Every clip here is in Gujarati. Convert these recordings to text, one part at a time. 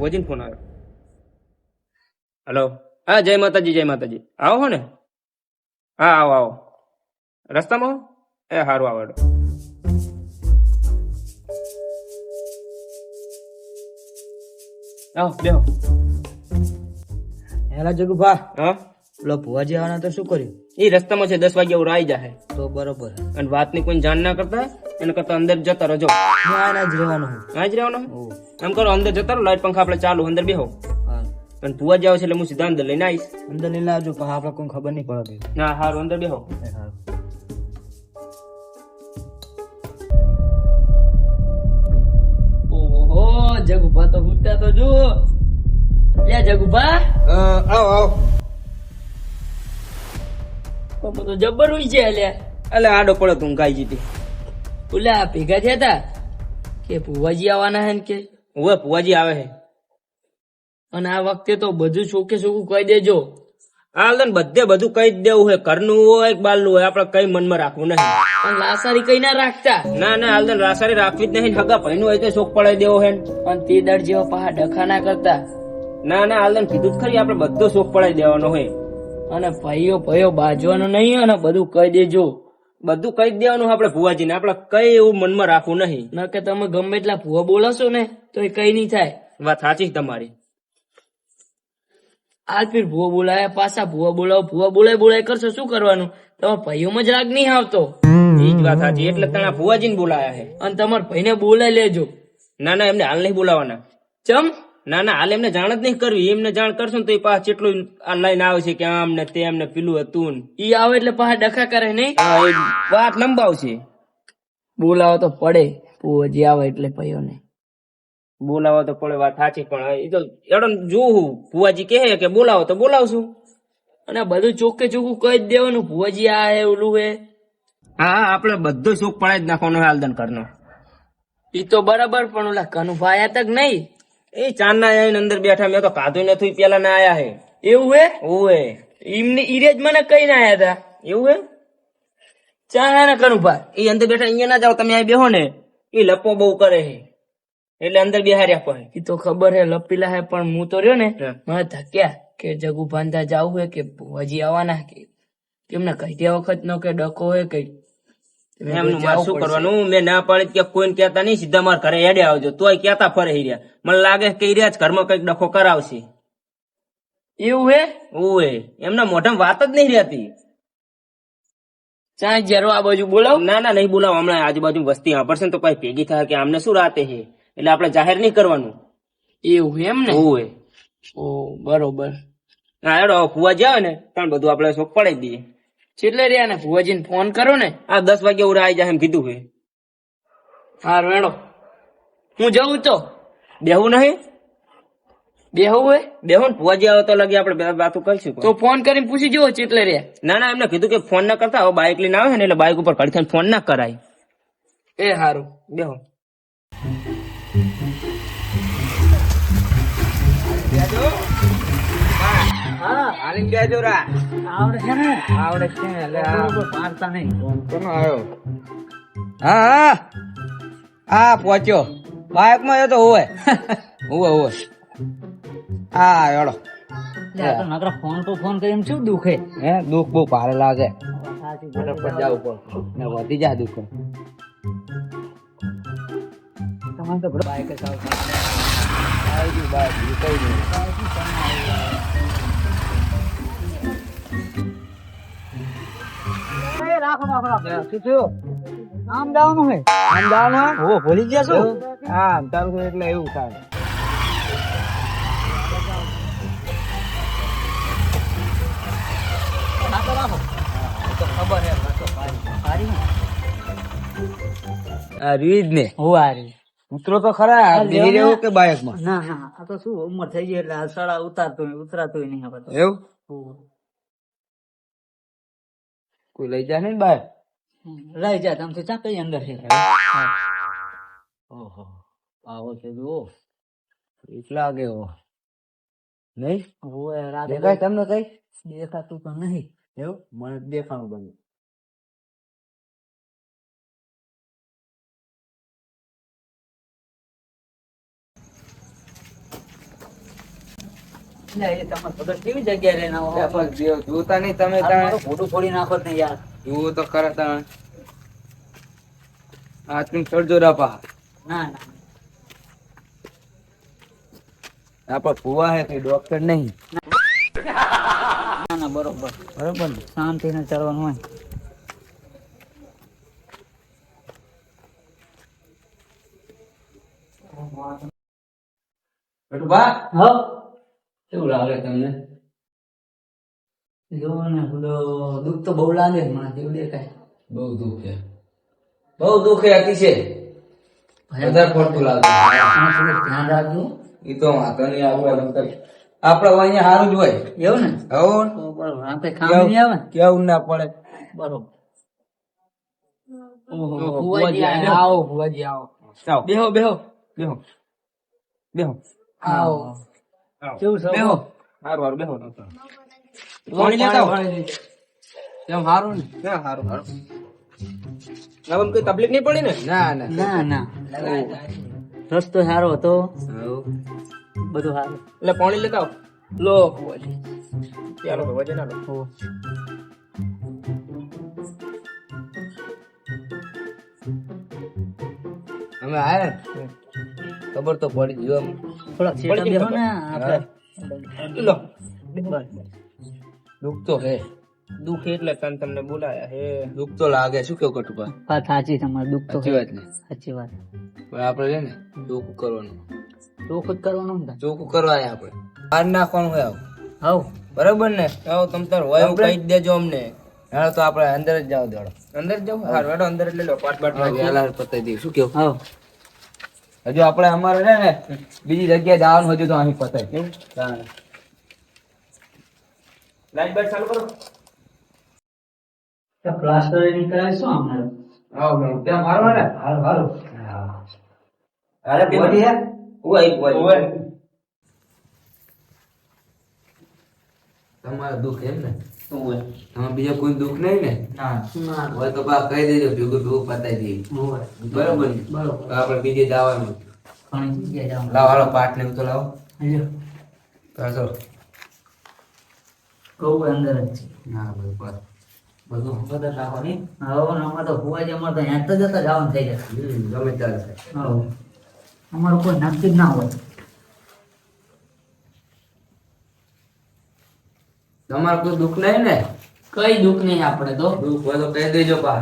ભોજીન ફોન આવ્યો. હલો હા જય માતાજી જય માતાજી. આવો હો ને? હા આવો આવો. રસ્તામાં? એ સારું આવો. આવો બેહો. હેલા જગુભા. હા? પેલો ભુવાજી આવવાના તો શું કર્યું? એ રસ્તામાં છે દસ વાગ્યા ઉરા આવી જાય તો બરોબર. અને વાતની કોઈ જાણ ના કરતા એને કરતા અંદર જતા રહો જો. હું આના જ રહેવાનો હું ના જ રહેવાનો એમ કરો અંદર જતા રહો લાઈટ પંખા આપણે ચાલુ અંદર બેહો. હા. અને ભુવા જ છે એટલે હું સીધા અંદર લઈને આવીશ. અંદર લઈને આવજો પણ આપણે કોઈ ખબર નહીં પડે. ના સારું અંદર બેહો. ઓહો જગુભા તો ઉઠતા તો જો લે જગુભા. આવો આવો. પપ્પા તો જબર હોય છે અલ્યા એટલે આડો પડો તું ગાઈ જીતી. ઓલા ભેગા થયા તા? કે ભુવાજી આવવાના હે ને કે? હવે ભુવાજી આવે હે. અને આ વખતે તો બધું શોકે શોકું કહી દેજો. હાલ ને બધે બધું કહી દેવું હોય ઘરનું હોય કે બારનું હોય આપણે કઈ મનમાં રાખવું નહીં. પણ લાસારી કઈ ના રાખતા. ના ના હાલ લાસારી રાખવી જ નહીં. હગા ભાઈનું હોય તો શોખ પડાવી દેવો હે પણ તે દર જેવા પહા ડખા ના કરતા. ના ના હાલ કીધું જ ખરી આપણે બધો શોખ પડાવી દેવાનો હોય અને ભાઈઓ ભાઈઓ બાજવાનું નહીં અને બધું કહી દેજો. બધું કહી દેવાનું આપણે ભુવાજીને. આપણે કઈ એવું મનમાં રાખવું નહીં. ન કે તમે ગમે એટલા ભુવા બોલાશો ને તો એ કઈ નહીં થાય. વાત સાચી તમારી. આજ ફીર ભુવા બોલાયા પાછા ભુવા બોલાવો ભુવા બોલાય બોલાય કરશો શું કરવાનું? તમારા ભાઈઓમાં જ રાગ નહીં આવતો. એ જ વાત સાચી એટલે તણા ભુવાજીને બોલાયા છે. અને તમારા ભાઈને બોલાય લેજો. ના ના એમને હાલ નહીં બોલાવાના. ચમ? ના ના હાલ એમને જાણ જ નહીં કરવી. એમને જાણ કરશો ને તો એ પાછા કેટલું આ લાઈન આવે છે કે આમ ને તેમ ને પેલું હતું ને. ઈ આવે એટલે પાછા ડખા કરે નહીં? વાત લંબાવશે. બોલાવો તો પડે. પૂજી આવે એટલે ભાઈઓને બોલાવો તો પડે વાત સાચી પણ એ તો એડો જોવું. ભુવાજી કહે કે બોલાવો તો બોલાવશું. અને બધું ચોખ્ખે ચોખ્ખું કહી જ દેવાનું. ભુવાજી આ હે ઓલું હે. હા આપણે બધો શોખ પડાય જ નાખવાનો હાલદન કરનો ઈ તો બરાબર પણ ઓલા કનુભાઈ તક નહીં? એ ચાંદના આવીને અંદર બેઠા મેં તો કાધું નથી પેલા ના આયા હે. એવું હે? ઓએ એમની ઈરેજ મને કઈ ના આયા હતા એવું હે? ચા ના કરું ભાઈ. એ અંદર બેઠા અહીંયા ના જાઓ તમે અહીં બેહો ને. એ લપો બહુ કરે હે. એટલે અંદર બિહાર્યા પણ એ તો ખબર હે લપીલા હે પણ હું તો રહ્યો ને. મને થક્યા કે જગુ બાંધા જાવું હે કે હજી આવવાના કે? એમને કહી દે વખત નો કે ડકો હે કઈ એમનું મારે શું કરવાનું? મેં ના પાડી કે કોઈને કેતા નહીં સીધા મારા ઘરે એડે આવજો. તોય કેતા ફરે હીર્યા? મને લાગે કે હીર્યા જ ઘરમાં કંઈક ડખો કરાવશે. એવું હે? ઓએ એમના મોઢામાં વાત જ નહીં રહેતી. ચા જરો આ બાજુ બોલાવ. ના ના નહીં બોલાવો. હમણાં આજુબાજુ વસ્તી વાપરશે ને તો પછી ભેગી થાય કે આમને શું રાતે હે એટલે આપણે જાહેર નહીં કરવાનું. એવું એમ ને ઓએ ઓ બરોબર. ના એડો કુવા જાવ ને ત્યાં બધું આપણે શોખ પડાવી દઈએ. છેલ્લે રહ્યા ને? ભુવાજીને ફોન કરો ને? આ દસ વાગે ઉરા આવી જાય એમ કીધું હે. હા હેડો હું જઉં તો? બેહવું નહીં? બેહું હે? બેહું ને? ફુવાજી આવે તો લગી આપણે વાતો કરીશું તો ફોન કરીને પૂછી જુઓ ચેટલે રહ્યા. ના ના એમને કીધું કે ફોન ના કરતા હવે બાઇક લઈને આવે ને એટલે બાઇક ઉપર કડી ફોન ના કરાય. એ હારું. બેહો. આવડે છે ને આવડે છે એટલે નહીં હા હા આ પહોંચ્યો બાઇકમાં તો હોવે હોવે હોવે આ એડો નકર ફોન પર ફોન કરીને શું દુખે હે દુઃખ બહુ ભારે લાગે ને વધી જાય દુઃખ તમારે તો બાઈક આમ જવાનું હે આમ જવાનું ઓ ભૂલી ગયા છો હા તારું એટલે એવું થાય આ રીત. ને હું આ રહી ઉતરો તો ખરા બેહી રહ્યો કે બાયકમાં ના ના આ તો શું ઉંમર થઈ ગઈ એટલે સળા ઉતારતો ઉતરાતો નહીં હવે તો. એવું? કોઈ લઈ જાય ને બાય? લઈ જા તમે તો ચા કઈ અંદર છે. ઓહો આવો છે જુઓ. એટલા લાગે હો? નહીં? હોય રાતે તમને કઈ? દેખાતું તો નહીં. એવું? મને દેખાણું બધું એટલે એ તમારે ખબર કેવી જગ્યાએ રહીને આવો? એ પણ જો- જોતા નહીં તમે આ તાણે મારું મોઢું ફોડી નાખો ને યાર જુઓ તો ખરા તાણે આ તમે ચડજો રાપા ના ના આપણા ફુવા હે ડોક્ટર નહીં. ના ના બરોબર. બરોબર ને? શાંતિને ચાલવાનું હોય. બટુબા હા? કેવું લાગે તમને? જોવો ને પેલો દુઃખ તો બહુ લાગે મને જેવું દેખાય. બહુ દુઃખ છે. બહુ દુઃખ છે. અતિશય વધારે પડતું લાગે. ધ્યાન રાખજો. એ તો વાંધો નહીં આવું આપણે અહીંયા સારું જ હોય. એવું ને? એવું નહીં આવે કેવું ના પડે? બરોબર. આવો આવો. બેહો બેહો બેહો. બેહો. આવો. કેવું છે બેહો. હારું હારું બેહો. પાણી લેતા સારું ને? ના હારું હારું. કઈ તકલીફ નહીં પડી ને? ના ના. ના ના. રસ્તો સારો હતો. બધું સારું. એટલે પાણી લેતા લો. ચાલો વજન આલો. અમે આયા ખબર તો પડી જો થોડાક છેડા બેહો ને આપણે લો દુખ તો હે દુખ એટલે તન તમને બોલાયા હે દુખ તો લાગે શું કેવું કટુપા વાત સાચી તમારે દુખ તો સાચી વાત ને સાચી વાત પણ આપણે છે ને ચોખ્ખું કરવાનું ચોખ્ખું જ કરવાનું ને ચોખ્ખું કરવા આયા આપણે બહાર નાખવાનું હોય આવ બરાબર ને આવો તમ તાર હોય એવું કહી જ દેજો અમને હાલો તો આપણે અંદર જ જાવ દેડો અંદર જાવ હારું અંદર જ લઈ લો પાટ બાટ લાગે હાલ પતાઈ દઈએ શું કેવું હવ હજુ આપણે અમારે છે ને બીજી જગ્યાએ જવાનું હજુ તો અહીં તાણે. લાઈટ બાઈટ ચાલુ કરો. પ્લાસ્ટર નીકળાય શું હમણાં હા ત્યાં મારો ને? હાલ અરે બોલી હે ઓય. ઓય. તમારે દુઃખ એમ ને? તમારે બીજા કોઈ દુઃખ નહીં ને? ના. હોય તો બા કહી દેજો ભેગું ભેગું પતાવી દઈએ. બરોબર. બરાબર ને? બરોબર. આપણે બીજે જવાનું. ઘણી જગ્યાએ જવાનું. લાવો હાલો પાટ ને તો લાવો. ચાલો કહું અંદર જ છે. ના બધું બસ. બધું? બધા નહીં. હવે અમારે તો ફુવાજી અમારે તો હેંત જતા જવાનું થઈ જશે. ગમે ત્યારે હવ. અમારું કોઈ નક્કી જ ના હોય. તમારે કોઈ દુઃખ નહીં ને? કઈ દુઃખ નહીં આપણે તો. દુઃખ હોય તો કહી દેજો પા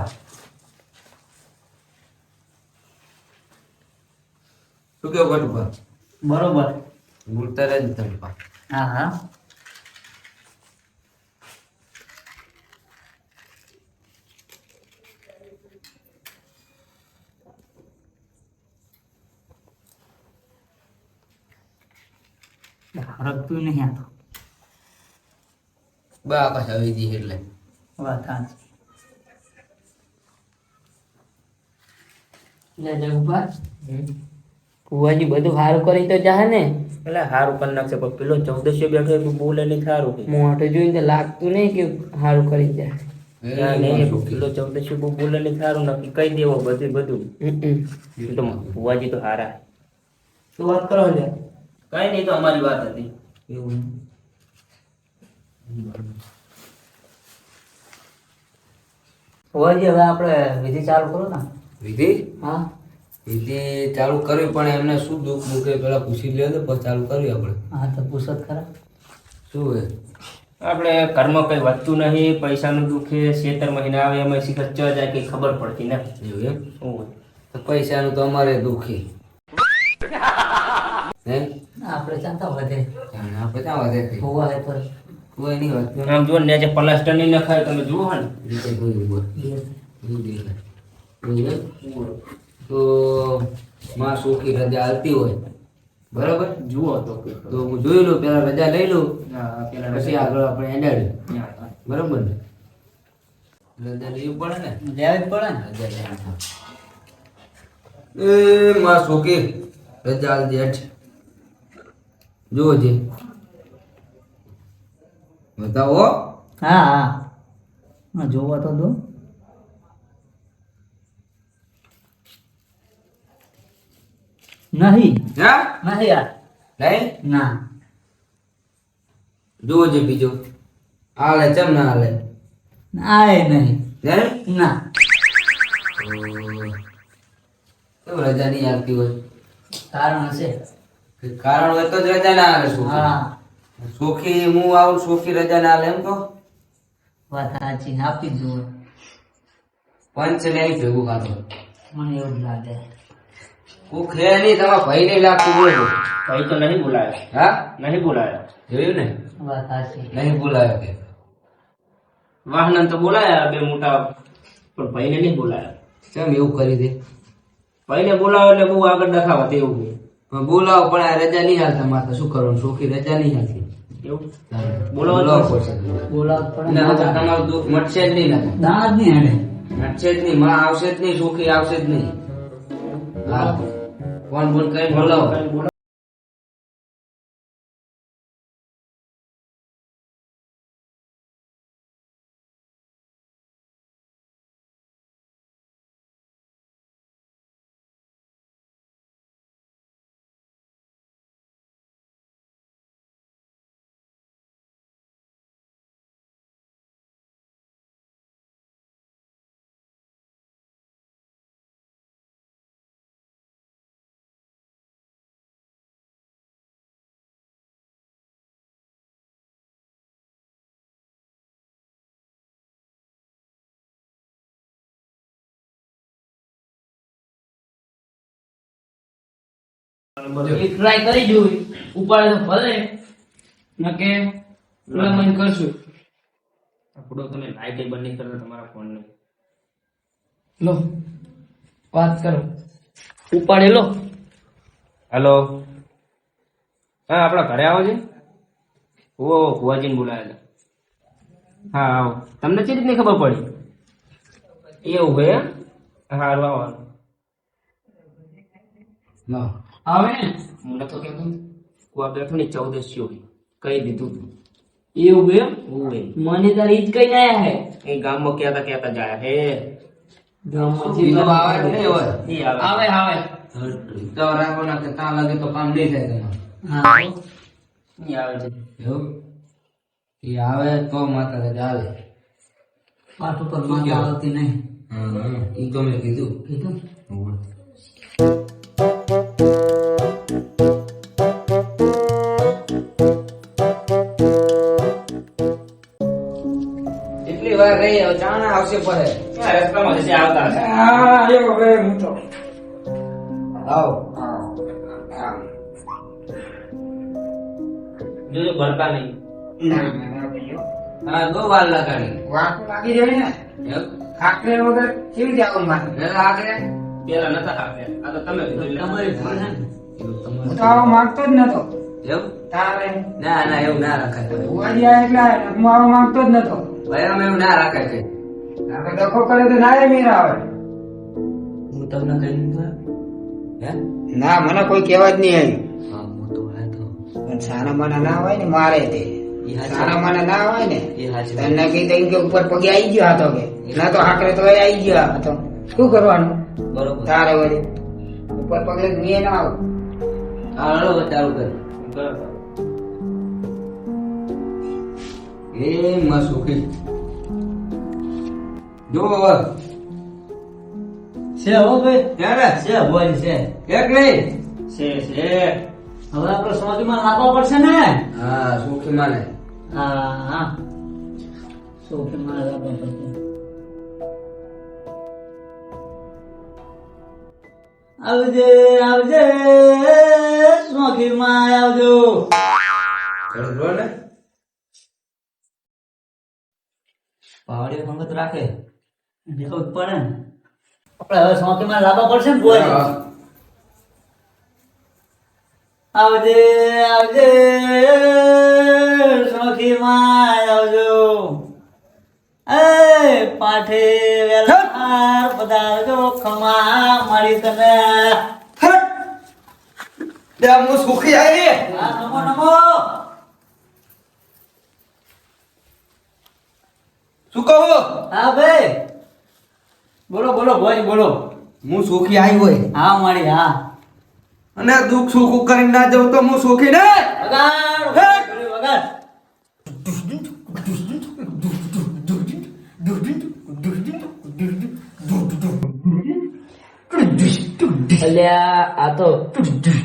શું કેવું કટુ પા બરોબર. ભૂલતા રહેજો તમે પા હા હા. હરકતું નહીં આ તો. બા આકાશ આવી દી એટલે. વાત સાચી. લે જગુભા કુવાજી બધું સારું કરી તો જાહે ને. એટલે હારું કરી નાખશે પણ પેલો ચૌદસ્યો બેઠો એ બોલે નહીં સારું. મોઢે જોઈને લાગતું નહીં કે સારું કરી જાય પેલો ચૌદસ્યો બહુ બોલે નહીં સારું નક્કી કહી દેવો બધું બધું. તો ભુવાજી તો હારા. શું વાત કરો લે કઈ નહીં તો અમારી વાત હતી. એવું હવે આપણે વિધિ ચાલુ કરો ને? વિધિ? હા. વિધિ ચાલુ કરવી પણ એમને શું દુઃખ મૂકે પેલા પૂછી લે તો પછી ચાલુ કરવી આપણે. હા તો પૂછત ખરા. શું હે આપણે કર્મ કઈ વધતું નહીં પૈસાનું દુખે છેતર મહિના આવે એમાં શી ખર્ચવા જાય કઈ ખબર પડતી નથી. એવું એમ. તો પૈસાનું તો અમારે દુઃખી. હે? આપણે ચાલતા વધે. આપણે ચાં વધે. હોવા હે તો કોઈ નહીં વાત આમ જો ને જે પ્લાસ્ટર નહીં નખાય તમે જુઓ ને. રીતે કોઈ ઊભો. એવું દેખાય. તો માં સોખી રજા આવતી હોય. બરાબર? જુઓ તો તો હું જોઈ લઉં પેલા રજા લઈ લઉં. પેલા પછી આગળ આપણે એડાડ્યું બરાબર ને? રજા લેવી પડે ને? લેવી પડે ને. રજા લેવી એ માં સુખી રજા આલ જુઓ જોજે બતાવો. હા હા. હા જોવા તો દો. નહીં. હા? નહીં યાર નહીં? ના. જોજે બીજો. હાલે ચમ ના હાલે આય નહીં. હે? ના. કેમ રજા નહીં આવતી હોય? કારણ હશે. કારણ હોય તો જ રજા ના આવે શું? હા. સોખી હું આવું સોખી રજા ના લેમ એમ તો વાત સાચી આપી દો પંચ ને ભેગું કાઢો મને એવું લાગે. કોક હે નહીં તમારા ભાઈ ને લાગતું બોલો ભાઈ તો નહીં બોલાયો. હા? નહીં બોલાયો. જોયું ને? વાત સાચી. નહીં બોલાયો કે. વાહન તો બોલાયા બે મોટા પણ ભાઈને નહીં બોલાયા. કેમ એવું કરી દે? ભાઈને બોલાવો એટલે બહુ આગળ દેખાવા તેવું પણ બોલાવો પણ આ રજા નહીં હાલતા. મારે શું કરવાનું? સોખી રજા નહીં હાલતી. એવું? હવે તમારું દુઃખ મટશે જ નહીં દાંત નહીં હેડે મટશે જ નહીં. માં આવશે જ નહીં સુખી આવશે જ નહીં. હા. ફોન ફોન કઈ બોલાવો. ટ્રાય કરી જોઈ. ઉપાડે તો ભલે. નકે મન કરશું. આપડો તમે લાઈટ બંધ નહીં કરતા તમારા ફોન ને. લો વાત કરો. ઉપાડે લો. હેલો હા આપણા ઘરે આવો છે? ઓ ભુવાજીને બોલાયેલા હા આવો. તમને ચી રીતની ખબર પડી? એવું ગયા હારું આવવાનું. ના આવે ને હું નતો કહેતો કુવા બેઠો ને ચૌદસ્યો કહી દીધું તું એવું ગયું ઓય. મને તારી ઈજ કઈ ના હે એ ગામમાં કહેતા કહેતા જાય હે બીજો આવે જ નહીં હોય ઈ આવે આવે આવે તો રાખો ના કે ત્યાં લાગે તો કામ નહીં થાય તમારે હા ઈ આવે છે એવું એ આવે તો માતા રજા આવે પાટ ઉપર માતા આવતી નહીં હા એ તો મેં કીધું કીધું હવે પડે રસ્તામાં જશે આવતા હશે. આવો. જોજો ભરતા નહીં. હા દો વાર લગાડી વાંકું લાગી જાય ને? એમ? વગર કેવી રીતે આવું મારે? પેલા નતા ખાતા આ તો તમે તમારી ભૂલ ને. એવું હું તો આવો માંગતો જ નતો. એમ તારે? ના ના એવું ના રાખાય એટલે હું આવો માંગતો જ નતો. ભાઈ અમે એવું ના રાખાય ડખો કરે તો ના મીર આવે. હું તમને કઈ હે? ના મને કોઈ કહેવા જ નહીં હા હું તો હે તો. આવ્યું સારા મને ના હોય ને મારે તે. સારા મને ના હોય ને તને કીધું એમ કે ઉપર પગે આવી ગયો હતો કે. ના તો હાકરે તો આવી ગયો હતો શું કરવાનું? બરોબર. તારે વળી. ઉપર પગલે મેં ના આવું. હા ચાલુ કર. બરાબર. એ માં સુખી જો હવે છે હો ભાઈ? ક્યારે? છે બોલ છે. એક નહીં છે છે. હવે આપણે સોદીમાં લાવવા પડશે ને? હા સુખી માને હા હા. સોદીમાં લાવવા પડશે. આવજે આવજે સોખીમાં આવજો. ને. પાવડી ભંગત રાખે. દેખાવ પડે ને. આપણે હવે સોખીમાં લાવવા પડશે ને બોલ આવજે આવજે સોખીમાં આવજો. એ પાઠે વેલા પધારજો ખમા મારી તને. દે હું સુખી આવી. હા, નમો નમો. શું કહું? હા ભાઈ. બોલો બોલો ભાઈ બોલો. હું સુખી આવી હોય. હા મારી હા. અને દુઃખ સુખ કરીને ના જવું તો હું સુખી ને? વગાડ વગાડ વગાડ. અલ્યા આ તો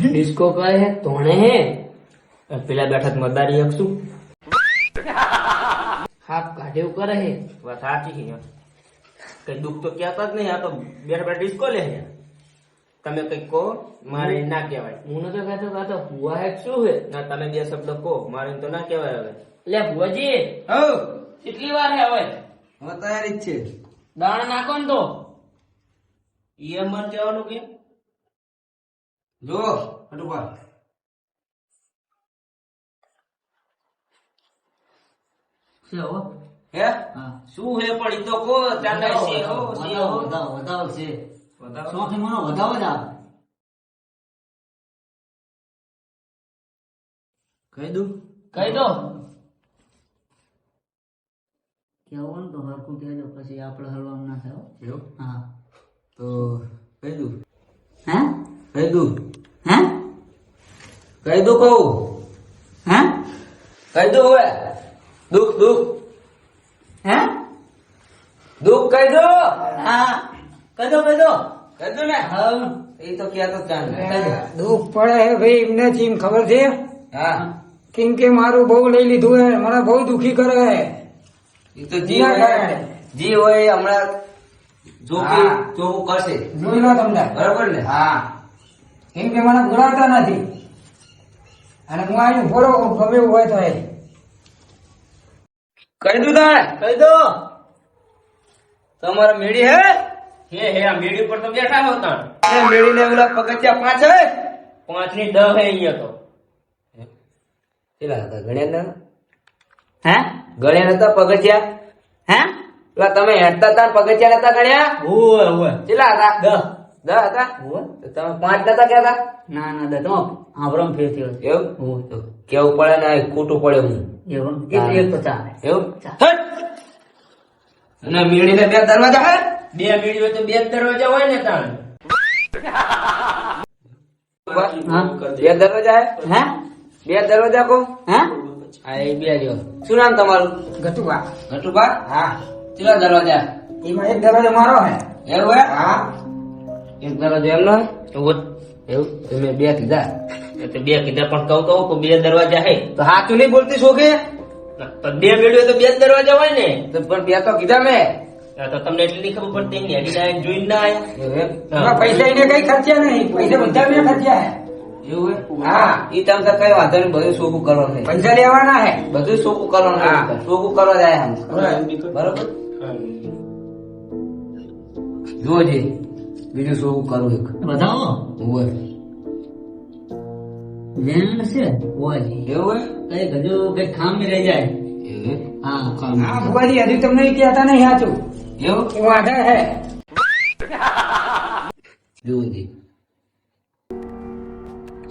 ડિસ્કો કહે હે તોણે હે પેલા બેઠક મતદારી એક શું હાફ કાઢ્યું કરે હે વાત સાચી છે કઈ દુઃખ તો કહેતા જ નહીં આ તો બેઠા બેઠા ડિસ્કો લે છે તમે કંઈક કહો મારે ના કહેવાય હું નતો કહેતો કે આ તો ભુવા હે કે શું હે ના તમે બે શબ્દ કહો મારે તો ના કહેવાય હવે લે ભુવાજી કેટલી વાર હે હવે હવે તૈયારી જ છે દાણ નાખો ને તો ઈ એમ મન કહેવાનું કે જો હટુપા છે હો? શું હે પણ ઈ તો કો ચાલે છે હો હો. વધાવો છે. સોથી મનો વધાવો જ આવે. કહી દઉં? કહી દો. કેવું તો હરખું કહેજો પછી આપણે હલવાનું ના થાય હો. એવું? હા. તો કહી દઉં. હે? કહી દઉં. હે? કહી દઉં કહું. હે? કહી દઉં હવે. દુઃખ દુઃખ. હે? દુઃખ કહી દો. હા. કહી દો કહી દો. કહી દો ને. હા. એ તો ક્યાં તો ચાલ દુઃખ પડે હે ભાઈ એમને ચીમ ખબર છે? હા. કેમ કે મારું બહુ લઈ લીધું હે મને બહુ દુખી કરે હે. એ તો જી હોય. જી હોય હમણાં જો હા. જોવું કરશે. જોઈ લો તમને બરાબર ને? હા. કેમ કે મને બોલાવતા નથી. અને હું આવીને ફોરો ગમે એવું હોય તો કહી દઉં તાણે કહી દો. તમારા મેળી હે? હે હે આ મેળી ઉપર તો બેઠા હો તાણ એ મેળી ને ઓલા પગથિયા પાંચ હે? પાંચની દહ હે અહીંયા તો. કેટલા હતા ગણ્યા હે? ગણ્યા નતા પગથિયા? હે? પેલા તમે હેઠતા હતા પગથિયા નતા ગણ્યા? ઓય ઓય કેટલા હતા? દહ. દસ હતા? ઓય તો તમે પાંચ નતા કહેતા ના ના દા તો આવરમ ફેર થયો એવું? હું તો કેવું પડે ને ખોટું પડે હું. એવું? એક એક તો ચાલે. એવું? અને મેળી ને બે દરવાજા હે? બે મેળી હોય તો બે દરવાજા હોય ને તાણ. બે દરવાજા હે? હે? બે દરવાજા કહું હે? હા એ બે જો શું નામ તમારું? ગટુબા. ઘટુબા હા. કેટલા દરવાજા? એમાં એક દરવાજો મારો હે. એવું હે? હા. એક દરવાજો એમનો હે? એવું એવું? તમે બે કીધા. તો બે કીધા પણ કહું કહું કે બે દરવાજા હે. તો હાચું નહીં બોલતી છોકરી તો બે મેળવ્યો તો બે જ દરવાજા હોય ને. તો પણ બે તો કીધા મેં. તો તમને એટલી નહીં ખબર પડતી ને હેડી ડાયરેક્ટ જોઈને ના? એમાં? પૈસા એને કઈ ખર્ચ્યા નહીં. પૈસા બધા મેં ખર્ચ્યા હે. એવું હા. ઈ તમે કઈ વાંધો નહીં બધું સોખું કરવાનું. પૈસા લેવાના હે. બધું સોખું કરવાનું હા. છે. કરવા જાય બરોબર? જોજે બીજું સોખું કરું એક. બતાવો હોય વેણ છે ઓય. એવું કઈ હજુ કઈ ખામી રહી જાય. હા હા ભુવાજી હજુ તમને કહેતા નહીં સાચું. એવું? વાંધા હે. જોજે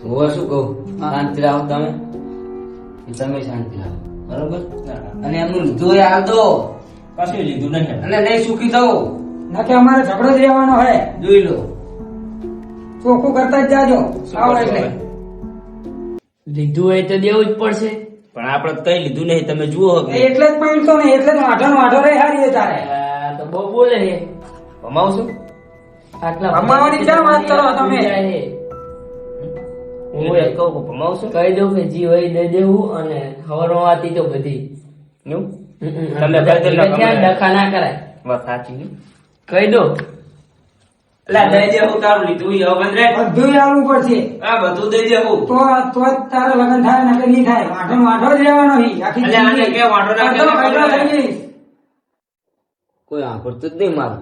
હોવા શું કહું. શાંતિ રાહો તમે. તમે શાંતિ રાખો બરોબર? અને એમનું લીધું એ હાલ તો કશું લીધું નહીં. અને નહીં સુખી થવું. ના કે અમારે ઝઘડો જ રહેવાનો હે. જોઈ લો. ચોખ્ખું કરતા જ જાજો. આવો એટલે લીધું હોય તો દેવું જ પડશે. પણ આપણે કઈ લીધું નહીં. તમે જુઓ એટલે જ પૈણતો ને એટલે જ વાંઢો ને વાંઢો રહી હારી તારે. તો બહુ બોલે હે કમાવશું આટલા કમાવાની ક્યાં વાત કરો તમે? હું એક કહું કે કમાવશું કહી દઉં કે જી હોય દઈ દેવું અને હવારમાં વાતી તો બધી. તમે કહી ના કરાય. વાત સાચી કહી દો એટલે દઈ તારું લીધું ઈ હવે બધું આવવું પડશે. આ બધું દઈ દે તો તારે થાય નકર નહીં થાય. વાંઢો વાંઢો જ રહેવાનો હી આખી આને કે વાંઢો ના. કોઈ આંભળતું જ નહીં મારું.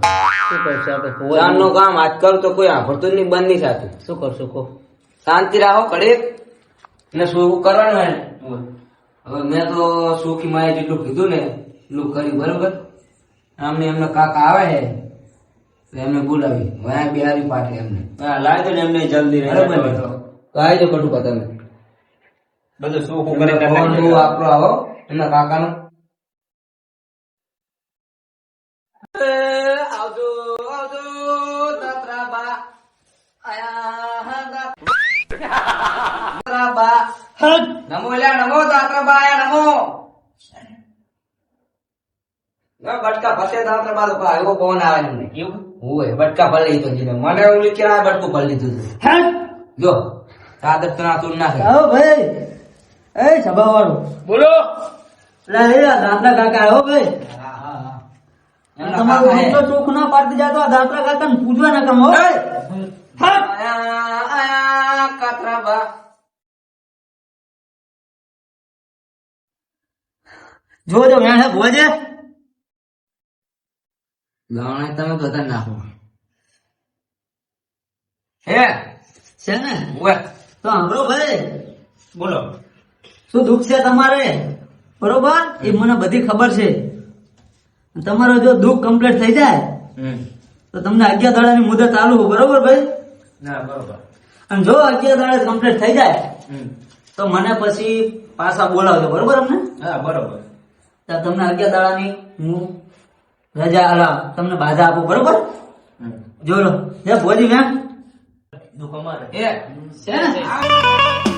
શું કરશો આપણે કામ આજ કરું તો કોઈ આંભળતું જ નહીં બંધ નહીં થતું. શું કરશો કહો. શાંતિ રાખો કડે ને શું કરવાનું હવે મેં તો સુખી માએ જેટલું કીધું ને એટલું કર્યું બરોબર? આમને એમનો કાકા આવે છે. એમને બોલાવી. વાયા બિહારી પાટે એમને. હા, લાવી દો ને એમને જલ્દી બરોબર? તો. તો આવી જાઓ કટુકા તમે. બધું શું કરી ફોન આપણો આવો. એમના કાકાનો. આવજો આવજો દાત્રાબા આયા દાત્રાબા નમો લ્યા નમો દાત્રાબા આયા નમો. બટકા ફસે દાંતરા બાદ ઉપર આવ્યો પવન આવે ને એવું? હોય બટકા ભલે ઈ તો જીને મને ઓલી કે આ બટકું ભરી લીધું હતું જો આદત તો ના તું નાખે ભાઈ. એ છબા બોલો. લે એ આ કાકા આવો ભાઈ. તમારું કાકા હે. રૂમ તો ચોખ ના પાડતી જાતો આ દાંતલા કાકા ને પૂજવા ના કામ હો. આયા, આયા, કાતરાબા. જોજો મેં હે ભોજે ગાવણે તમે બધા નાખો હે છે ને ઓય તો સાંભળો ભાઈ બોલો શું દુઃખ છે તમારે બરોબર એ મને બધી ખબર છે તમારો જો દુઃખ કમ્પ્લીટ થઈ જાય તો તમને અગિયાર દાડાની મુદત ચાલુ બરોબર ભાઈ ના બરોબર અને જો અગિયાર દાડા કમ્પ્લીટ થઈ જાય તો મને પછી પાછા બોલાવજો બરોબર અમને હા બરોબર તમને અગિયાર દાડાની હું રજા અલા તમને બાધા આપો બરોબર? હમ. જો લો. હે ભોજી મેમ. દુઃખ અમારે. એ છે ને?